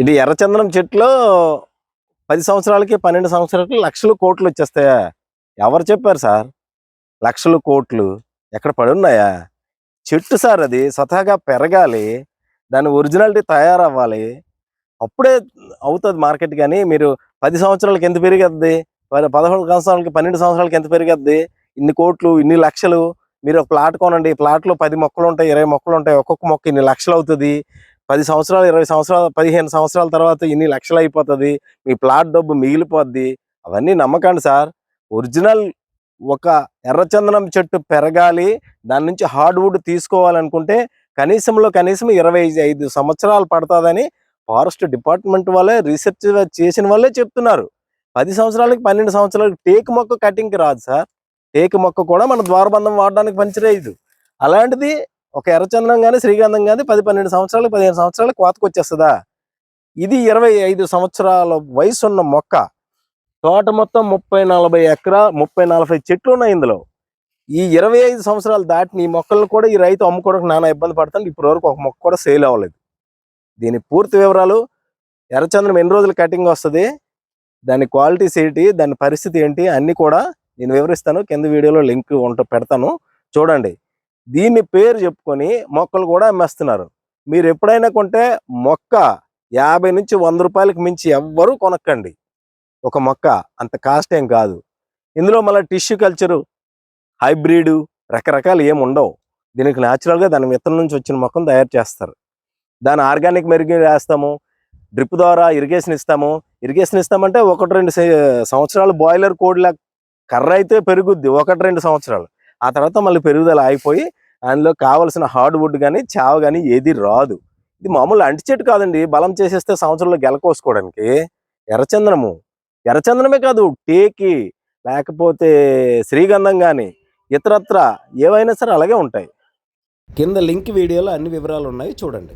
ఇది ఎర్రచందనం చెట్లో పది సంవత్సరాలకి పన్నెండు సంవత్సరాలకి లక్షలు కోట్లు వచ్చేస్తాయా? ఎవరు చెప్పారు సార్? లక్షలు కోట్లు ఎక్కడ పడి ఉన్నాయా? చెట్టు సార్ అది స్వతహాగా పెరగాలి దాని ఒరిజినాలిటీ తయారవ్వాలి. అప్పుడే అవుతుంది మార్కెట్ కానీ మీరు పది సంవత్సరాలకి ఎంత పెరిగద్ది పదకొండు సంవత్సరాలకి పన్నెండు సంవత్సరాలకి ఎంత పెరిగద్ది ఇన్ని కోట్లు ఇన్ని లక్షలు మీరు ఒక ప్లాట్ కొనండి ప్లాట్లో పది మొక్కలు ఉంటాయి ఇరవై మొక్కలు ఉంటాయి ఒక్కొక్క మొక్క ఇన్ని లక్షలు అవుతుంది. పది సంవత్సరాలు ఇరవై సంవత్సరాల పదిహేను సంవత్సరాల తర్వాత ఇన్ని లక్షలు అయిపోతుంది మీ ప్లాట్ డబ్బు మిగిలిపోద్ది అవన్నీ నమ్మకండి సార్. ఒరిజినల్ ఒక ఎర్రచందనం చెట్టు పెరగాలి దాని నుంచి హార్డ్వుడ్ తీసుకోవాలనుకుంటే కనీసంలో కనీసం ఇరవై ఐదు సంవత్సరాలు పడుతుందని ఫారెస్ట్ డిపార్ట్మెంట్ వాళ్ళే రీసెర్చ్ చేసిన వాళ్ళే చెప్తున్నారు. పది సంవత్సరాలకి పన్నెండు సంవత్సరాలకి టేకు మొక్క కటింగ్కి రాదు సార్. టేకు మొక్క కూడా మన ద్వారబంధం వాడడానికి పనిచేయదు. అలాంటిది ఒక ఎర్రచందనం కానీ శ్రీగంధం కానీ పది పన్నెండు సంవత్సరాలు పదిహేను సంవత్సరాలు కోతకు వచ్చేస్తుందా ఇది ఇరవై ఐదు సంవత్సరాల వయసు ఉన్న మొక్క. తోట మొత్తం ముప్పై నలభై ఎకరా ముప్పై నలభై చెట్లు ఉన్నాయి ఇందులో. ఈ ఇరవై ఐదు సంవత్సరాలు దాటిన ఈ మొక్కలను కూడా ఈ రైతు అమ్ముకోవడానికి నానా ఇబ్బంది పడతాను ఇప్పటి వరకు ఒక మొక్క కూడా సేల్ అవ్వలేదు. దీని పూర్తి వివరాలు ఎర్రచంద్రం ఎన్ని రోజులు కటింగ్ వస్తుంది దాని క్వాలిటీస్ ఏంటి దాని పరిస్థితి ఏంటి అన్నీ కూడా నేను వివరిస్తాను. కింద వీడియోలో లింక్ ఉంట పెడతాను. చూడండి. దీన్ని పేరు చెప్పుకొని మొక్కలు కూడా అమ్మేస్తున్నారు. మీరు ఎప్పుడైనా కొంటే మొక్క యాభై నుంచి వంద రూపాయలకు మించి ఎవ్వరూ కొనక్కండి ఒక మొక్క అంత కాస్ట్ ఏం కాదు. ఇందులో మళ్ళీ టిష్యూ కల్చరు హైబ్రిడ్ రకరకాలు ఏమి ఉండవు. దీనికి న్యాచురల్గా దాని విత్తనం నుంచి వచ్చిన మొక్కను తయారు చేస్తారు. దాని ఆర్గానిక్ మెరుగు వేస్తాము డ్రిప్ ద్వారా ఇరిగేషన్ ఇస్తాము. ఇరిగేషన్ ఇస్తామంటే ఒకటి రెండు సంవత్సరాలు బాయిలర్ కోడ్లా కర్ర అయితే పెరుగుద్ది ఒకటి రెండు సంవత్సరాలు. ఆ తర్వాత మళ్ళీ పెరుగుదల ఆగిపోయి అందులో కావలసిన హార్డ్ వుడ్ కానీ చావ కానీ ఏది రాదు. ఇది మామూలు అంటి చెట్టు కాదండి. బలం చేసేస్తే సంవత్సరంలో గెలకోసుకోవడానికి ఎర్రచందనము. ఎర్రచందనమే కాదు టేకి లేకపోతే శ్రీగంధం కానీ ఇతరత్ర ఏవైనా సరే అలాగే ఉంటాయి. కింద లింక్ వీడియోలో అన్ని వివరాలు ఉన్నాయి. చూడండి.